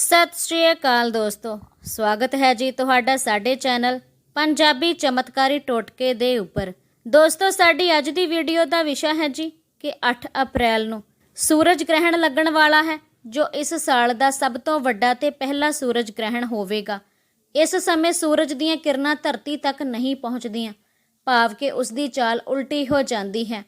ਸਤਿ ਸ਼੍ਰੀ ਅਕਾਲ ਦੋਸਤੋ। ਸਵਾਗਤ ਹੈ ਜੀ ਤੁਹਾਡਾ ਸਾਡੇ ਚੈਨਲ ਪੰਜਾਬੀ ਚਮਤਕਾਰੀ ਟੋਟਕੇ ਦੇ ਉੱਪਰ। ਦੋਸਤੋ, ਸਾਡੀ ਅੱਜ ਦੀ ਵੀਡੀਓ ਦਾ ਵਿਸ਼ਾ ਹੈ ਜੀ ਕਿ 8 ਅਪ੍ਰੈਲ ਨੂੰ ਸੂਰਜ ਗ੍ਰਹਿਣ ਲੱਗਣ ਵਾਲਾ ਹੈ, ਜੋ ਇਸ ਸਾਲ ਦਾ ਸਭ ਤੋਂ ਵੱਡਾ ਤੇ ਪਹਿਲਾ ਸੂਰਜ ਗ੍ਰਹਿਣ ਹੋਵੇਗਾ। ਇਸ ਸਮੇਂ ਸੂਰਜ ਦੀਆਂ ਕਿਰਨਾਂ ਧਰਤੀ ਤੱਕ ਨਹੀਂ ਪਹੁੰਚਦੀਆਂ। ਭਾਵ ਕਿ ਉਸ ਦੀ ਚਾਲ ਉਲਟੀ ਹੋ ਜਾਂਦੀ ਹੈ।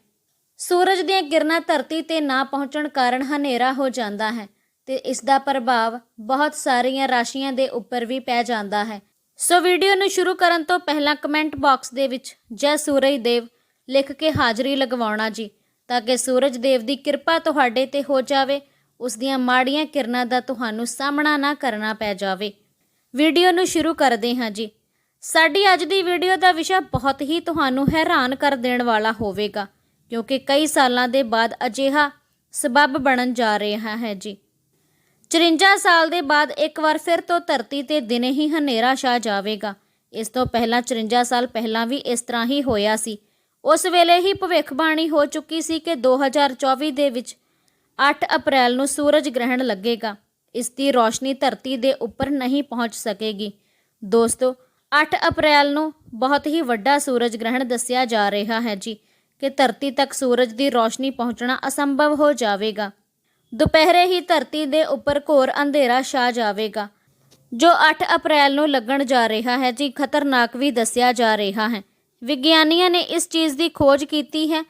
ਸੂਰਜ ਦੀਆਂ ਕਿਰਨਾਂ ਧਰਤੀ ਤੇ ਨਾ ਪਹੁੰਚਣ ਕਾਰਨ ਹਨੇਰਾ ਹੋ ਜਾਂਦਾ ਹੈ। ਤੇ ਇਸ ਦਾ ਪ੍ਰਭਾਵ ਬਹੁਤ ਸਾਰੀਆਂ ਰਾਸ਼ੀਆਂ ਦੇ ਉੱਪਰ ਵੀ ਪੈ ਜਾਂਦਾ ਹੈ। ਸੋ ਵੀਡੀਓ ਨੂੰ ਸ਼ੁਰੂ ਕਰਨ ਤੋਂ ਪਹਿਲਾਂ ਕਮੈਂਟ ਬਾਕਸ ਦੇ ਵਿੱਚ ਜੈ ਸੂਰਜ ਦੇਵ ਲਿਖ ਕੇ ਹਾਜ਼ਰੀ ਲਗਵਾਉਣਾ ਜੀ, ਤਾਂ ਕਿ ਸੂਰਜ ਦੇਵ ਦੀ ਕਿਰਪਾ ਤੁਹਾਡੇ ਤੇ ਹੋ ਜਾਵੇ, ਉਸ ਦੀਆਂ ਮਾੜੀਆਂ ਕਿਰਨਾਂ ਦਾ ਤੁਹਾਨੂੰ ਸਾਹਮਣਾ ਨਾ ਕਰਨਾ ਪੈ ਜਾਵੇ। ਵੀਡੀਓ ਨੂੰ ਸ਼ੁਰੂ ਕਰਦੇ ਹਾਂ ਜੀ। ਸਾਡੀ ਅੱਜ ਦੀ ਵੀਡੀਓ ਦਾ ਵਿਸ਼ਾ ਬਹੁਤ ਹੀ ਤੁਹਾਨੂੰ ਹੈਰਾਨ ਕਰ ਦੇਣ ਵਾਲਾ ਹੋਵੇਗਾ, ਕਿਉਂਕਿ ਕਈ ਸਾਲਾਂ ਦੇ ਬਾਅਦ ਅਜਿਹਾ ਸਬਬ ਬਣਨ ਜਾ ਰਿਹਾ ਹੈ ਜੀ। 54 ਸਾਲ ਦੇ ਬਾਅਦ ਇੱਕ ਵਾਰ ਫਿਰ ਤੋਂ ਧਰਤੀ ਤੇ ਦਿਨੇ ਹੀ ਹਨੇਰਾ ਛਾ ਜਾਵੇਗਾ। ਇਸ ਤੋਂ ਪਹਿਲਾਂ 54 ਸਾਲ ਪਹਿਲਾਂ ਵੀ ਇਸ ਤਰ੍ਹਾਂ ਹੀ ਹੋਇਆ ਸੀ। ਉਸ ਵੇਲੇ ਹੀ ਭਵਿੱਖਬਾਣੀ ਹੋ ਚੁੱਕੀ ਸੀ ਕਿ 2024 ਦੇ ਵਿੱਚ 8 ਅਪ੍ਰੈਲ ਨੂੰ ਸੂਰਜ ਗ੍ਰਹਿਣ ਲੱਗੇਗਾ। ਇਸ ਦੀ ਰੋਸ਼ਨੀ ਧਰਤੀ ਦੇ ਉੱਪਰ ਨਹੀਂ ਪਹੁੰਚ ਸਕੇਗੀ। ਦੋਸਤੋ 8 ਅਪ੍ਰੈਲ ਨੂੰ ਬਹੁਤ ਹੀ ਵੱਡਾ ਸੂਰਜ ਗ੍ਰਹਿਣ ਦੱਸਿਆ ਜਾ ਰਿਹਾ ਹੈ ਜੀ ਕਿ ਧਰਤੀ ਤੱਕ ਸੂਰਜ ਦੀ ਰੋਸ਼ਨੀ ਪਹੁੰਚਣਾ ਅਸੰਭਵ ਹੋ ਜਾਵੇਗਾ। ਦੁਪਹਿਰੇ ਹੀ ਧਰਤੀ ਦੇ ਉੱਪਰ ਘੋਰ ਅੰਧੇਰਾ ਛਾ ਜਾਵੇਗਾ, ਜੋ 8 ਅਪ੍ਰੈਲ ਨੂੰ ਲੱਗਣ ਜਾ ਰਿਹਾ ਹੈ, ਜੀ ਖਤਰਨਾਕ ਵੀ ਦੱਸਿਆ ਜਾ ਰਿਹਾ ਹੈ। ਵਿਗਿਆਨੀਆਂ ਨੇ ਇਸ ਚੀਜ਼ ਦੀ ਖੋਜ ਕੀਤੀ ਹੈ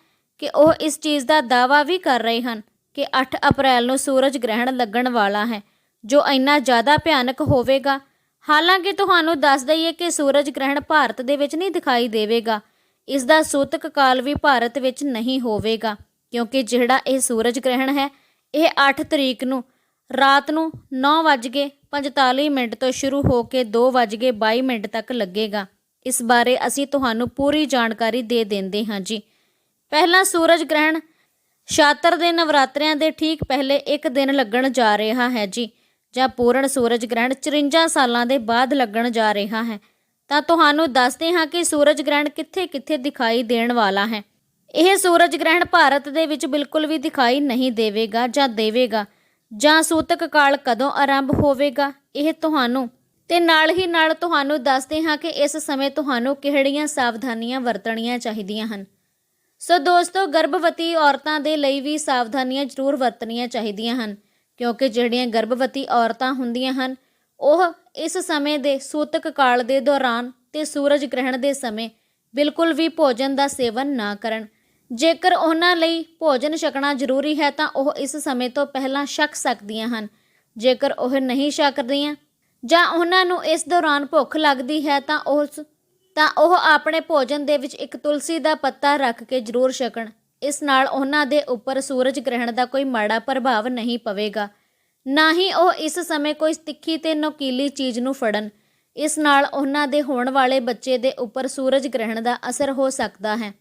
ਕਿ ਉਹ ਇਸ ਚੀਜ਼ ਦਾ ਦਾਅਵਾ ਵੀ ਕਰ ਰਹੇ ਹਨ ਕਿ 8 ਅਪ੍ਰੈਲ ਨੂੰ ਸੂਰਜ ਗ੍ਰਹਿਣ ਲੱਗਣ ਵਾਲਾ ਹੈ, ਜੋ ਇੰਨਾ ਜ਼ਿਆਦਾ ਭਿਆਨਕ ਹੋਵੇਗਾ। ਹਾਲਾਂਕਿ ਤੁਹਾਨੂੰ ਦੱਸ ਦਈਏ ਕਿ ਸੂਰਜ ਗ੍ਰਹਿਣ ਭਾਰਤ ਦੇ ਵਿੱਚ ਨਹੀਂ ਦਿਖਾਈ ਦੇਵੇਗਾ। ਇਸ ਦਾ ਸੂਤਕ ਕਾਲ ਵੀ ਭਾਰਤ ਵਿੱਚ ਨਹੀਂ ਹੋਵੇਗਾ, ਕਿਉਂਕਿ ਜਿਹੜਾ ਇਹ ਸੂਰਜ ਗ੍ਰਹਿਣ ਹੈ ਇਹ 8 ਤਰੀਕ ਨੂੰ ਰਾਤ ਨੂੰ 9:45 ਮਿੰਟ ਤੋਂ ਸ਼ੁਰੂ ਹੋ ਕੇ 2:22 ਮਿੰਟ ਤੱਕ ਲੱਗੇਗਾ। ਇਸ ਬਾਰੇ ਅਸੀਂ ਤੁਹਾਨੂੰ ਪੂਰੀ ਜਾਣਕਾਰੀ ਦੇ ਦਿੰਦੇ ਹਾਂ ਜੀ। ਪਹਿਲਾ ਸੂਰਜ ਗ੍ਰਹਿਣ ਸ਼ਾਤਰ ਦੇ ਨਵਰਾਤਰਿਆਂ ਦੇ ਠੀਕ ਪਹਿਲੇ ਇੱਕ ਦਿਨ ਲੱਗਣ ਜਾ ਰਿਹਾ ਹੈ ਜੀ, ਜਾਂ ਪੂਰਨ ਸੂਰਜ ਗ੍ਰਹਿਣ 54 ਸਾਲਾਂ ਦੇ ਬਾਅਦ ਲੱਗਣ ਜਾ ਰਿਹਾ ਹੈ। ਤਾਂ ਤੁਹਾਨੂੰ ਦੱਸਦੇ ਹਾਂ ਕਿ ਸੂਰਜ ਗ੍ਰਹਿਣ ਕਿੱਥੇ-ਕਿੱਥੇ ਦਿਖਾਈ ਦੇਣ ਵਾਲਾ ਹੈ। ਇਹ ਸੂਰਜ ਗ੍ਰਹਿਣ ਭਾਰਤ ਦੇ ਵਿੱਚ ਬਿਲਕੁਲ ਵੀ ਦਿਖਾਈ ਨਹੀਂ ਦੇਵੇਗਾ ਜਾਂ ਦੇਵੇਗਾ, ਜਾਂ ਸੂਤਕ ਕਾਲ ਕਦੋਂ ਆਰੰਭ ਹੋਵੇਗਾ, ਇਹ ਤੁਹਾਨੂੰ ਤੇ ਨਾਲ ਹੀ ਨਾਲ ਤੁਹਾਨੂੰ ਦੱਸਦੇ ਹਾਂ ਕਿ ਇਸ ਸਮੇਂ ਤੁਹਾਨੂੰ ਕਿਹੜੀਆਂ ਸਾਵਧਾਨੀਆਂ ਵਰਤਣੀਆਂ ਚਾਹੀਦੀਆਂ ਹਨ। ਸੋ ਦੋਸਤੋ, ਗਰਭਵਤੀ ਔਰਤਾਂ ਦੇ ਲਈ ਵੀ ਸਾਵਧਾਨੀਆਂ ਜ਼ਰੂਰ ਵਰਤਣੀਆਂ ਚਾਹੀਦੀਆਂ ਹਨ, ਕਿਉਂਕਿ ਜਿਹੜੀਆਂ ਗਰਭਵਤੀ ਔਰਤਾਂ ਹੁੰਦੀਆਂ ਹਨ, ਉਹ ਇਸ ਸਮੇਂ ਦੇ ਸੂਤਕ ਕਾਲ ਦੇ ਦੌਰਾਨ ਤੇ ਸੂਰਜ ਗ੍ਰਹਿਣ ਦੇ ਸਮੇਂ ਬਿਲਕੁਲ ਵੀ ਭੋਜਨ ਦਾ ਸੇਵਨ ਨਾ ਕਰਨ। ਜੇਕਰ ਉਹਨਾਂ ਲਈ ਭੋਜਨ ਛਕਣਾ ਜ਼ਰੂਰੀ ਹੈ ਤਾਂ ਉਹ ਇਸ ਸਮੇਂ ਤੋਂ ਪਹਿਲਾਂ ਛਕ ਸਕਦੀਆਂ ਹਨ। ਜੇਕਰ ਉਹ ਨਹੀਂ ਛਕਦੀਆਂ ਜਾਂ ਉਹਨਾਂ ਨੂੰ ਇਸ ਦੌਰਾਨ ਭੁੱਖ ਲੱਗਦੀ ਹੈ ਤਾਂ ਉਸ ਤਾਂ ਉਹ ਆਪਣੇ ਭੋਜਨ ਦੇ ਵਿੱਚ ਇੱਕ ਤੁਲਸੀ ਦਾ ਪੱਤਾ ਰੱਖ ਕੇ ਜ਼ਰੂਰ ਛਕਣ। ਇਸ ਨਾਲ ਉਹਨਾਂ ਦੇ ਉੱਪਰ ਸੂਰਜ ਗ੍ਰਹਿਣ ਦਾ ਕੋਈ ਮਾੜਾ ਪ੍ਰਭਾਵ ਨਹੀਂ ਪਵੇਗਾ। ਨਾ ਹੀ ਉਹ ਇਸ ਸਮੇਂ ਕੋਈ ਤਿੱਖੀ ਤੇ ਨੋਕੀਲੀ ਚੀਜ਼ ਨੂੰ ਫੜਨ। ਇਸ ਨਾਲ ਉਹਨਾਂ ਦੇ ਹੋਣ ਵਾਲੇ ਬੱਚੇ ਦੇ ਉੱਪਰ ਸੂਰਜ ਗ੍ਰਹਿਣ ਦਾ ਅਸਰ ਹੋ ਸਕਦਾ ਹੈ।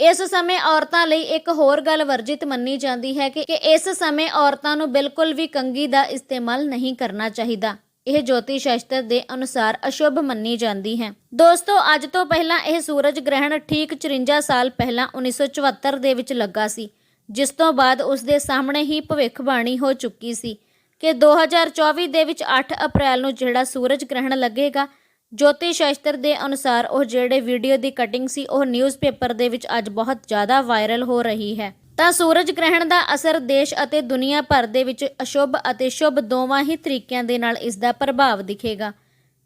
ਇਸ ਸਮੇਂ ਔਰਤਾਂ ਲਈ ਇੱਕ ਹੋਰ ਗੱਲ ਵਰਜਿਤ ਮੰਨੀ ਜਾਂਦੀ ਹੈ ਕਿ ਕਿ ਇਸ ਸਮੇਂ ਔਰਤਾਂ ਨੂੰ ਬਿਲਕੁਲ ਵੀ ਕੰਗੀ ਦਾ ਇਸਤੇਮਾਲ ਨਹੀਂ ਕਰਨਾ ਚਾਹੀਦਾ। ਇਹ ਜੋਤਿਸ਼ ਸ਼ਾਸਤਰ ਦੇ ਅਨੁਸਾਰ ਅਸ਼ੁਭ ਮੰਨੀ ਜਾਂਦੀ ਹੈ। ਦੋਸਤੋ, ਅੱਜ ਤੋਂ ਪਹਿਲਾਂ ਇਹ ਸੂਰਜ ਗ੍ਰਹਿਣ ਠੀਕ 54 ਸਾਲ ਪਹਿਲਾਂ 1974 ਦੇ ਵਿੱਚ ਲੱਗਾ ਸੀ, ਜਿਸ ਤੋਂ ਬਾਅਦ ਉਸ ਦੇ ਸਾਹਮਣੇ ਹੀ ਭਵਿੱਖਬਾਣੀ ਹੋ ਚੁੱਕੀ ਸੀ ਕਿ 2024 ਦੇ ਵਿੱਚ 8 ਅਪ੍ਰੈਲ ਨੂੰ ਜਿਹੜਾ ਸੂਰਜ ਗ੍ਰਹਿਣ ਲੱਗੇਗਾ ਜੋਤਿਸ਼ ਸ਼ਾਸਤਰ ਦੇ ਅਨੁਸਾਰ ਉਹ ਜਿਹੜੇ ਵੀਡੀਓ ਦੀ ਕਟਿੰਗ ਸੀ, ਉਹ ਨਿਊਜ਼ਪੇਪਰ ਦੇ ਵਿੱਚ ਅੱਜ ਬਹੁਤ ਜ਼ਿਆਦਾ ਵਾਇਰਲ ਹੋ ਰਹੀ ਹੈ। ਤਾਂ ਸੂਰਜ ਗ੍ਰਹਿਣ ਦਾ ਅਸਰ ਦੇਸ਼ ਅਤੇ ਦੁਨੀਆ ਭਰ ਦੇ ਵਿੱਚ ਅਸ਼ੁਭ ਅਤੇ ਸ਼ੁਭ ਦੋਵਾਂ ਹੀ ਤਰੀਕਿਆਂ ਦੇ ਨਾਲ ਇਸ ਦਾ ਪ੍ਰਭਾਵ ਦਿਖੇਗਾ।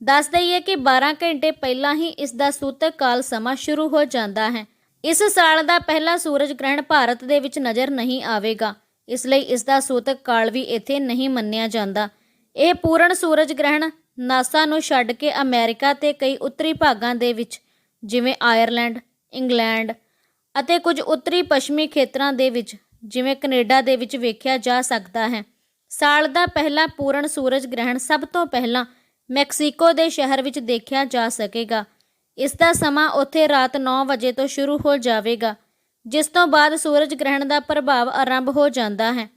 ਦੱਸ ਦਈਏ ਕਿ 12 ਘੰਟੇ ਪਹਿਲਾਂ ਹੀ ਇਸ ਦਾ ਸੂਤਕ ਕਾਲ ਸਮਾਂ ਸ਼ੁਰੂ ਹੋ ਜਾਂਦਾ ਹੈ। ਇਸ ਸਾਲ ਦਾ ਪਹਿਲਾ ਸੂਰਜ ਗ੍ਰਹਿਣ ਭਾਰਤ ਦੇ ਵਿੱਚ ਨਜ਼ਰ ਨਹੀਂ ਆਵੇਗਾ। ਇਸ ਲਈ ਇਸ ਦਾ ਸੂਤਕ ਕਾਲ ਵੀ ਇੱਥੇ ਨਹੀਂ ਮੰਨਿਆ ਜਾਂਦਾ। ਇਹ ਪੂਰਨ ਸੂਰਜ ਗ੍ਰਹਿਣ ਨਾਸਾ ਨੂੰ ਛੱਡ ਕੇ ਅਮਰੀਕਾ ਤੇ ਕਈ ਉੱਤਰੀ ਭਾਗਾਂ ਦੇ ਵਿੱਚ, ਜਿਵੇਂ ਆਇਰਲੈਂਡ, ਇੰਗਲੈਂਡ ਅਤੇ ਕੁਝ ਉੱਤਰੀ ਪੱਛਮੀ ਖੇਤਰਾਂ ਦੇ ਵਿੱਚ, ਜਿਵੇਂ ਕੈਨੇਡਾ ਦੇ ਵਿੱਚ ਵੇਖਿਆ ਜਾ ਸਕਦਾ ਹੈ। ਸਾਲ ਦਾ ਪਹਿਲਾ ਪੂਰਨ ਸੂਰਜ ਗ੍ਰਹਿਣ ਸਭ ਤੋਂ ਪਹਿਲਾਂ ਮੈਕਸੀਕੋ ਦੇ ਸ਼ਹਿਰ ਵਿੱਚ ਦੇਖਿਆ ਜਾ ਸਕੇਗਾ। ਇਸ ਦਾ ਸਮਾਂ ਉੱਥੇ ਰਾਤ 9 ਵਜੇ ਤੋਂ ਸ਼ੁਰੂ ਹੋ ਜਾਵੇਗਾ, ਜਿਸ ਤੋਂ ਬਾਅਦ ਸੂਰਜ ਗ੍ਰਹਿਣ ਦਾ ਪ੍ਰਭਾਵ ਆਰੰਭ ਹੋ ਜਾਂਦਾ ਹੈ।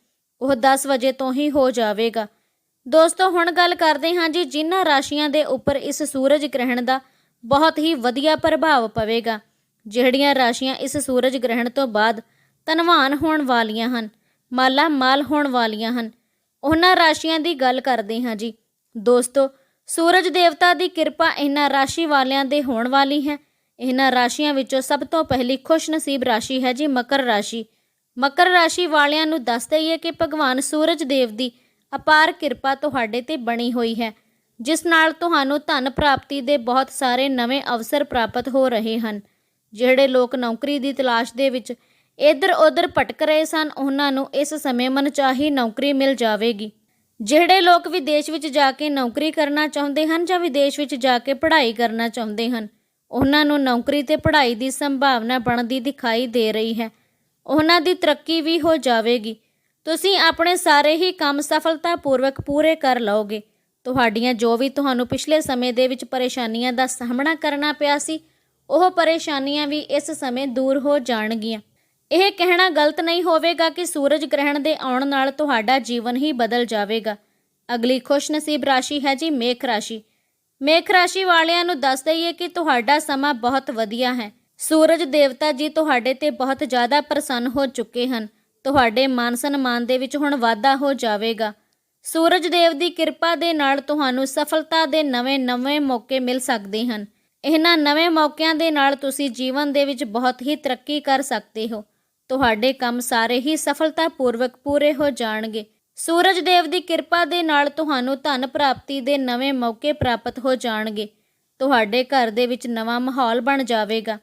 ਉਹ 10 ਵਜੇ ਤੋਂ ਹੀ ਹੋ ਜਾਵੇਗਾ। ਦੋਸਤੋ, ਹੁਣ ਗੱਲ ਕਰਦੇ ਹਾਂ ਜੀ ਜਿਨ੍ਹਾਂ ਰਾਸ਼ੀਆਂ ਦੇ ਉੱਪਰ ਇਸ ਸੂਰਜ ਗ੍ਰਹਿਣ ਦਾ ਬਹੁਤ ਹੀ ਵਧੀਆ ਪ੍ਰਭਾਵ ਪਵੇਗਾ। ਜਿਹੜੀਆਂ ਰਾਸ਼ੀਆਂ ਇਸ ਸੂਰਜ ਗ੍ਰਹਿਣ ਤੋਂ ਬਾਅਦ ਧਨਵਾਨ ਹੋਣ ਵਾਲੀਆਂ ਹਨ ਮਾਲਾ ਮਾਲ ਹੋਣ ਵਾਲੀਆਂ ਹਨ, ਉਹਨਾਂ ਰਾਸ਼ੀਆਂ ਦੀ ਗੱਲ ਕਰਦੇ ਹਾਂ ਜੀ। ਦੋਸਤੋ, ਸੂਰਜ ਦੇਵਤਾ ਦੀ ਕਿਰਪਾ ਇਹਨਾਂ ਰਾਸ਼ੀ ਵਾਲਿਆਂ ਦੇ ਹੋਣ ਵਾਲੀ ਹੈ। ਇਹਨਾਂ ਰਾਸ਼ੀਆਂ ਵਿੱਚੋਂ ਸਭ ਤੋਂ ਪਹਿਲੀ ਖੁਸ਼ਨਸੀਬ ਰਾਸ਼ੀ ਹੈ ਜੀ ਮਕਰ ਰਾਸ਼ੀ। ਮਕਰ ਰਾਸ਼ੀ ਵਾਲਿਆਂ ਨੂੰ ਦੱਸ ਦਈਏ ਕਿ ਭਗਵਾਨ ਸੂਰਜ ਦੇਵ ਦੀ ਅਪਾਰ ਕਿਰਪਾ ਤੁਹਾਡੇ ਤੇ ਬਣੀ ਹੋਈ ਹੈ, ਜਿਸ ਨਾਲ ਤੁਹਾਨੂੰ ਧਨ ਪ੍ਰਾਪਤੀ ਦੇ ਬਹੁਤ ਸਾਰੇ ਨਵੇਂ ਅਵਸਰ ਪ੍ਰਾਪਤ ਹੋ ਰਹੇ ਹਨ। ਜਿਹੜੇ ਲੋਕ ਨੌਕਰੀ ਦੀ ਤਲਾਸ਼ ਦੇ ਵਿੱਚ ਇੱਧਰ ਉੱਧਰ ਭਟਕ ਰਹੇ ਸਨ, ਉਹਨਾਂ ਨੂੰ ਇਸ ਸਮੇਂ ਮਨਚਾਹੀ ਨੌਕਰੀ ਮਿਲ ਜਾਵੇਗੀ। ਜਿਹੜੇ ਲੋਕ ਵਿਦੇਸ਼ ਵਿੱਚ ਜਾ ਕੇ ਨੌਕਰੀ ਕਰਨਾ ਚਾਹੁੰਦੇ ਹਨ ਜਾਂ ਵਿਦੇਸ਼ ਵਿੱਚ ਜਾ ਕੇ ਪੜ੍ਹਾਈ ਕਰਨਾ ਚਾਹੁੰਦੇ ਹਨ, ਉਹਨਾਂ ਨੂੰ ਨੌਕਰੀ ਤੇ ਪੜ੍ਹਾਈ ਦੀ ਸੰਭਾਵਨਾ ਬਣਦੀ ਦਿਖਾਈ ਦੇ ਰਹੀ ਹੈ। ਉਹਨਾਂ ਦੀ ਤਰੱਕੀ ਵੀ ਹੋ ਜਾਵੇਗੀ। ਤੁਸੀਂ ਆਪਣੇ ਸਾਰੇ ਹੀ ਕੰਮ ਸਫਲਤਾਪੂਰਵਕ ਪੂਰੇ ਕਰ ਲਓਗੇ। ਤੁਹਾਡੀਆਂ ਜੋ ਵੀ ਤੁਹਾਨੂੰ ਪਿਛਲੇ ਸਮੇਂ ਦੇ ਵਿੱਚ ਪਰੇਸ਼ਾਨੀਆਂ ਦਾ ਸਾਹਮਣਾ ਕਰਨਾ ਪਿਆ ਸੀ, ਉਹ ਪਰੇਸ਼ਾਨੀਆਂ ਵੀ ਇਸ ਸਮੇਂ ਦੂਰ ਹੋ ਜਾਣਗੀਆਂ। ਇਹ ਕਹਿਣਾ ਗਲਤ ਨਹੀਂ ਹੋਵੇਗਾ ਕਿ ਸੂਰਜ ਗ੍ਰਹਿਣ ਦੇ ਆਉਣ ਨਾਲ ਤੁਹਾਡਾ ਜੀਵਨ ਹੀ ਬਦਲ ਜਾਵੇਗਾ। ਅਗਲੀ ਖੁਸ਼ਨਸੀਬ ਰਾਸ਼ੀ ਹੈ ਜੀ ਮੇਖ ਰਾਸ਼ੀ। ਮੇਖ ਰਾਸ਼ੀ ਵਾਲਿਆਂ ਨੂੰ ਦੱਸ ਦਈਏ ਕਿ ਤੁਹਾਡਾ ਸਮਾਂ ਬਹੁਤ ਵਧੀਆ ਹੈ। ਸੂਰਜ ਦੇਵਤਾ ਜੀ ਤੁਹਾਡੇ ਤੇ ਬਹੁਤ ਜ਼ਿਆਦਾ ਪ੍ਰਸੰਨ ਹੋ ਚੁੱਕੇ ਹਨ। ਤੁਹਾਡੇ ਮਾਨ ਸਨਮਾਨ ਦੇ ਵਿੱਚ ਹੁਣ ਵਾਧਾ ਹੋ ਜਾਵੇਗਾ। ਸੂਰਜ ਦੇਵ ਦੀ ਕਿਰਪਾ ਦੇ ਨਾਲ ਤੁਹਾਨੂੰ ਸਫਲਤਾ ਦੇ ਨਵੇਂ-ਨਵੇਂ ਮੌਕੇ ਮਿਲ ਸਕਦੇ ਹਨ। ਇਹਨਾਂ ਨਵੇਂ ਮੌਕਿਆਂ ਦੇ ਨਾਲ ਤੁਸੀਂ ਜੀਵਨ ਦੇ ਵਿੱਚ ਬਹੁਤ ਹੀ ਤਰੱਕੀ ਕਰ ਸਕਦੇ ਹੋ। ਤੁਹਾਡੇ ਕੰਮ ਸਾਰੇ ਹੀ ਸਫਲਤਾਪੂਰਵਕ ਪੂਰੇ ਹੋ ਜਾਣਗੇ। ਸੂਰਜ ਦੇਵ ਦੀ ਕਿਰਪਾ ਦੇ ਨਾਲ ਤੁਹਾਨੂੰ ਧਨ ਪ੍ਰਾਪਤੀ ਦੇ ਨਵੇਂ ਮੌਕੇ ਪ੍ਰਾਪਤ ਹੋ ਜਾਣਗੇ। ਤੁਹਾਡੇ ਘਰ ਦੇ ਵਿੱਚ ਨਵਾਂ ਮਾਹੌਲ ਬਣ ਜਾਵੇਗਾ।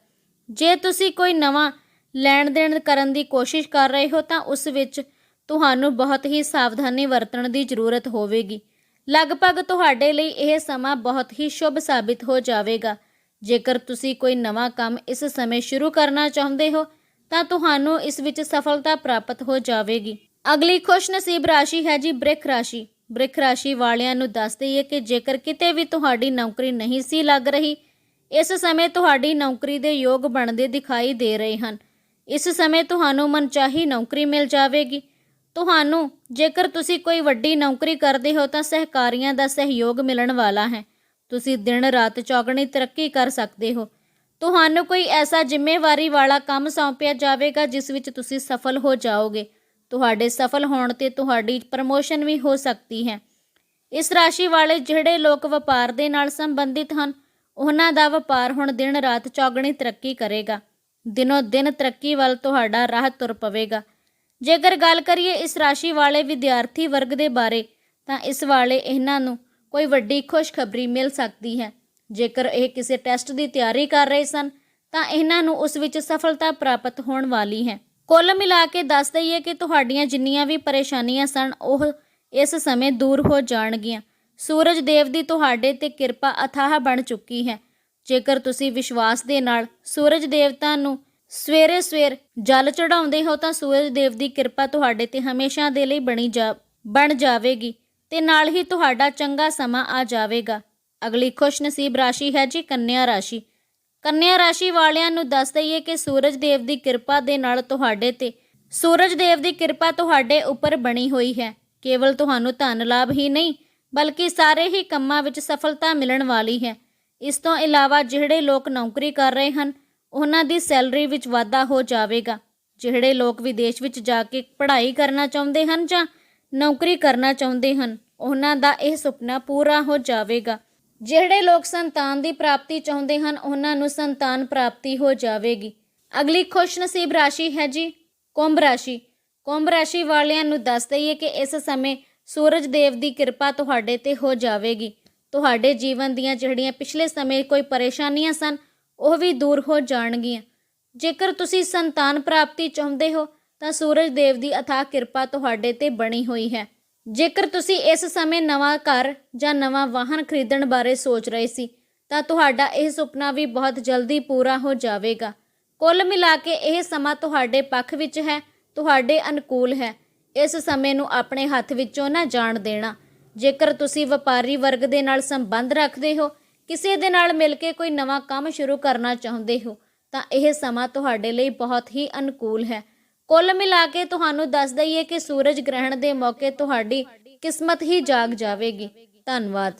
ਜੇ ਤੁਸੀਂ ਕੋਈ ਨਵਾਂ ਲੈਣ ਦੇਣ ਕਰਨ ਦੀ ਕੋਸ਼ਿਸ਼ ਕਰ ਰਹੇ ਹੋ ਤਾਂ ਉਸ ਵਿੱਚ ਤੁਹਾਨੂੰ ਬਹੁਤ ਹੀ ਸਾਵਧਾਨੀ ਵਰਤਣ ਦੀ ਜ਼ਰੂਰਤ ਹੋਵੇਗੀ। ਲਗਭਗ ਤੁਹਾਡੇ ਲਈ ਇਹ ਸਮਾਂ ਬਹੁਤ ਹੀ ਸ਼ੁਭ ਸਾਬਿਤ ਹੋ ਜਾਵੇਗਾ। ਜੇਕਰ ਤੁਸੀਂ ਕੋਈ ਨਵਾਂ ਕੰਮ ਇਸ ਸਮੇਂ ਸ਼ੁਰੂ ਕਰਨਾ ਚਾਹੁੰਦੇ ਹੋ, ਤਾਂ ਤੁਹਾਨੂੰ ਇਸ ਵਿੱਚ ਸਫਲਤਾ ਪ੍ਰਾਪਤ ਹੋ ਜਾਵੇਗੀ। ਅਗਲੀ ਖੁਸ਼ਨਸੀਬ ਰਾਸ਼ੀ ਹੈ ਜੀ ਬ੍ਰਿਖ ਰਾਸ਼ੀ। ਬ੍ਰਿਖ ਰਾਸ਼ੀ ਵਾਲਿਆਂ ਨੂੰ ਦੱਸ ਦਈਏ ਕਿ ਜੇਕਰ ਕਿਤੇ ਵੀ ਤੁਹਾਡੀ ਨੌਕਰੀ ਨਹੀਂ ਸੀ ਲੱਗ ਰਹੀ, ਇਸ ਸਮੇਂ ਤੁਹਾਡੀ ਨੌਕਰੀ ਦੇ ਯੋਗ ਬਣਦੇ ਦਿਖਾਈ ਦੇ ਰਹੇ ਹਨ। ਇਸ ਸਮੇਂ ਤੁਹਾਨੂੰ ਮਨਚਾਹੀ ਨੌਕਰੀ ਮਿਲ ਜਾਵੇਗੀ। ਤੁਹਾਨੂੰ, ਜੇਕਰ ਤੁਸੀਂ ਕੋਈ ਵੱਡੀ ਨੌਕਰੀ ਕਰਦੇ ਹੋ ਤਾਂ ਸਹਿਕਾਰੀਆਂ ਦਾ ਸਹਿਯੋਗ ਮਿਲਣ ਵਾਲਾ ਹੈ। ਤੁਸੀਂ ਦਿਨ ਰਾਤ ਚੌਗਣੀ ਤਰੱਕੀ ਕਰ ਸਕਦੇ ਹੋ। ਤੁਹਾਨੂੰ ਕੋਈ ਐਸਾ ਜ਼ਿੰਮੇਵਾਰੀ ਵਾਲਾ ਕੰਮ ਸੌਂਪਿਆ ਜਾਵੇਗਾ ਜਿਸ ਵਿੱਚ ਤੁਸੀਂ ਸਫਲ ਹੋ ਜਾਓਗੇ। ਤੁਹਾਡੇ ਸਫਲ ਹੋਣ ਤੇ ਤੁਹਾਡੀ ਪ੍ਰਮੋਸ਼ਨ ਵੀ ਹੋ ਸਕਦੀ ਹੈ। ਇਸ ਰਾਸ਼ੀ ਵਾਲੇ ਜਿਹੜੇ ਲੋਕ ਵਪਾਰ ਦੇ ਨਾਲ ਸੰਬੰਧਿਤ ਹਨ, ਉਹਨਾਂ ਦਾ ਵਪਾਰ ਹੁਣ ਦਿਨ ਰਾਤ ਚੌਗਣੀ ਤਰੱਕੀ ਕਰੇਗਾ। ਦਿਨੋ ਦਿਨ ਤਰੱਕੀ ਵੱਲ ਤੁਹਾਡਾ ਰਾਹ ਤੁਰ ਪਵੇਗਾ। ਜੇਕਰ ਗੱਲ ਕਰੀਏ ਇਸ ਰਾਸ਼ੀ ਵਾਲੇ ਵਿਦਿਆਰਥੀ ਵਰਗ ਦੇ ਬਾਰੇ, ਤਾਂ ਇਸ ਵਾਲੇ ਇਹਨਾਂ ਨੂੰ ਕੋਈ ਵੱਡੀ ਖੁਸ਼ਖਬਰੀ ਮਿਲ ਸਕਦੀ ਹੈ। ਜੇਕਰ ਇਹ ਕਿਸੇ ਟੈਸਟ ਦੀ ਤਿਆਰੀ ਕਰ ਰਹੇ ਸਨ, ਤਾਂ ਇਹਨਾਂ ਨੂੰ ਉਸ ਵਿੱਚ ਸਫਲਤਾ ਪ੍ਰਾਪਤ ਹੋਣ ਵਾਲੀ ਹੈ। ਕੁੱਲ ਮਿਲਾ ਕੇ ਦੱਸ ਦਈਏ ਕਿ ਤੁਹਾਡੀਆਂ ਜਿੰਨੀਆਂ ਵੀ ਪਰੇਸ਼ਾਨੀਆਂ ਸਨ, ਉਹ ਇਸ ਸਮੇਂ ਦੂਰ ਹੋ ਜਾਣਗੀਆਂ। ਸੂਰਜ ਦੇਵ ਦੀ ਤੁਹਾਡੇ ਤੇ ਕਿਰਪਾ ਅਥਾਹ ਬਣ ਚੁੱਕੀ ਹੈ। ਜੇਕਰ ਤੁਸੀਂ ਵਿਸ਼ਵਾਸ ਦੇ ਨਾਲ ਸੂਰਜ ਦੇਵਤਾ ਨੂੰ ਸਵੇਰੇ ਸਵੇਰ ਜਲ ਚੜਾਉਂਦੇ ਹੋ, ਤਾਂ ਸੂਰਜ ਦੇਵ ਦੀ ਕਿਰਪਾ ਤੁਹਾਡੇ ਤੇ ਹਮੇਸ਼ਾ ਦੇ ਲਈ ਬਣੀ ਜਾ, ਬਣ ਜਾਵੇਗੀ ਤੇ ਨਾਲ ਹੀ ਤੁਹਾਡਾ ਚੰਗਾ ਸਮਾਂ ਆ ਜਾਵੇਗਾ। ਅਗਲੀ ਖੁਸ਼ਨਸੀਬ ਰਾਸ਼ੀ ਹੈ ਜੀ ਕੰਨਿਆ ਰਾਸ਼ੀ। ਕੰਨਿਆ ਰਾਸ਼ੀ ਵਾਲਿਆਂ ਨੂੰ ਦੱਸ ਦਈਏ ਕਿ ਸੂਰਜ ਦੇਵ ਦੀ ਕਿਰਪਾ ਦੇ ਨਾਲ ਤੁਹਾਡੇ ਤੇ, ਸੂਰਜ ਦੇਵ ਦੀ ਕਿਰਪਾ ਤੁਹਾਡੇ ਉੱਪਰ ਬਣੀ ਹੋਈ ਹੈ। ਕੇਵਲ ਤੁਹਾਨੂੰ ਧਨ ਲਾਭ ਹੀ ਨਹੀਂ, ਬਲਕਿ ਸਾਰੇ ਹੀ ਕੰਮਾਂ ਵਿੱਚ ਸਫਲਤਾ ਮਿਲਣ ਵਾਲੀ ਹੈ। ਇਸ ਤੋਂ ਇਲਾਵਾ ਜਿਹੜੇ ਲੋਕ ਨੌਕਰੀ ਕਰ ਰਹੇ ਹਨ, ਉਹਨਾਂ ਦੀ ਸੈਲਰੀ ਵਿੱਚ ਵਾਧਾ ਹੋ ਜਾਵੇਗਾ। ਜਿਹੜੇ ਲੋਕ ਵਿਦੇਸ਼ ਵਿੱਚ ਜਾ ਕੇ ਪੜ੍ਹਾਈ ਕਰਨਾ ਚਾਹੁੰਦੇ ਹਨ ਜਾਂ ਨੌਕਰੀ ਕਰਨਾ ਚਾਹੁੰਦੇ ਹਨ, ਉਹਨਾਂ ਦਾ ਇਹ ਸੁਪਨਾ ਪੂਰਾ ਹੋ ਜਾਵੇਗਾ। ਜਿਹੜੇ ਲੋਕ ਸੰਤਾਨ ਦੀ ਪ੍ਰਾਪਤੀ ਚਾਹੁੰਦੇ ਹਨ, ਉਹਨਾਂ ਨੂੰ ਸੰਤਾਨ ਪ੍ਰਾਪਤੀ ਹੋ ਜਾਵੇਗੀ। ਅਗਲੀ ਖੁਸ਼ਨਸੀਬ ਰਾਸ਼ੀ ਹੈ ਜੀ, ਕੁੰਭ ਰਾਸ਼ੀ। ਕੁੰਭ ਰਾਸ਼ੀ ਵਾਲਿਆਂ ਨੂੰ ਦੱਸ ਦਈਏ ਕਿ ਇਸ ਸਮੇਂ ਸੂਰਜ ਦੇਵ ਦੀ ਕਿਰਪਾ ਤੁਹਾਡੇ ਤੇ ਹੋ ਜਾਵੇਗੀ। ਤੁਹਾਡੇ ਜੀਵਨ ਦੀਆਂ ਜਿਹੜੀਆਂ ਪਿਛਲੇ ਸਮੇਂ ਕੋਈ ਪਰੇਸ਼ਾਨੀਆਂ ਸਨ, ਉਹ ਵੀ ਦੂਰ ਹੋ ਜਾਣਗੀਆਂ। ਜੇਕਰ ਤੁਸੀਂ ਸੰਤਾਨ ਪ੍ਰਾਪਤੀ ਚਾਹੁੰਦੇ ਹੋ, ਤਾਂ ਸੂਰਜ ਦੇਵ ਦੀ ਅਥਾਹ ਕਿਰਪਾ ਤੁਹਾਡੇ ਤੇ ਬਣੀ ਹੋਈ ਹੈ। ਜੇਕਰ ਤੁਸੀਂ ਇਸ ਸਮੇਂ ਨਵਾਂ ਘਰ ਜਾਂ ਨਵਾਂ ਵਾਹਨ ਖਰੀਦਣ ਬਾਰੇ ਸੋਚ ਰਹੇ ਸੀ, ਤਾਂ ਤੁਹਾਡਾ ਇਹ ਸੁਪਨਾ ਵੀ ਬਹੁਤ ਜਲਦੀ ਪੂਰਾ ਹੋ ਜਾਵੇਗਾ। ਕੁੱਲ ਮਿਲਾ ਕੇ ਇਹ ਸਮਾਂ ਤੁਹਾਡੇ ਪੱਖ ਵਿੱਚ ਹੈ, ਤੁਹਾਡੇ ਅਨੁਕੂਲ ਹੈ। ਇਸ ਸਮੇਂ ਨੂੰ ਆਪਣੇ ਹੱਥ ਵਿੱਚੋਂ ਨਾ ਜਾਣ ਦੇਣਾ। ਜੇਕਰ ਤੁਸੀਂ ਵਪਾਰੀ ਵਰਗ ਦੇ ਨਾਲ ਸੰਬੰਧ ਰੱਖਦੇ ਹੋ, ਕਿਸੇ ਦੇ ਨਾਲ ਮਿਲ ਕੇ ਕੋਈ ਨਵਾਂ ਕੰਮ ਸ਼ੁਰੂ ਕਰਨਾ ਚਾਹੁੰਦੇ ਹੋ, ਤਾਂ ਇਹ ਸਮਾਂ ਤੁਹਾਡੇ ਲਈ ਬਹੁਤ ਹੀ ਅਨੁਕੂਲ ਹੈ। ਕੁੱਲ ਮਿਲਾ ਕੇ ਤੁਹਾਨੂੰ ਦੱਸ ਦਈਏ ਕਿ ਸੂਰਜ ਗ੍ਰਹਿਣ ਦੇ ਮੌਕੇ ਤੁਹਾਡੀ ਕਿਸਮਤ ਹੀ ਜਾਗ ਜਾਵੇਗੀ। ਧੰਨਵਾਦ।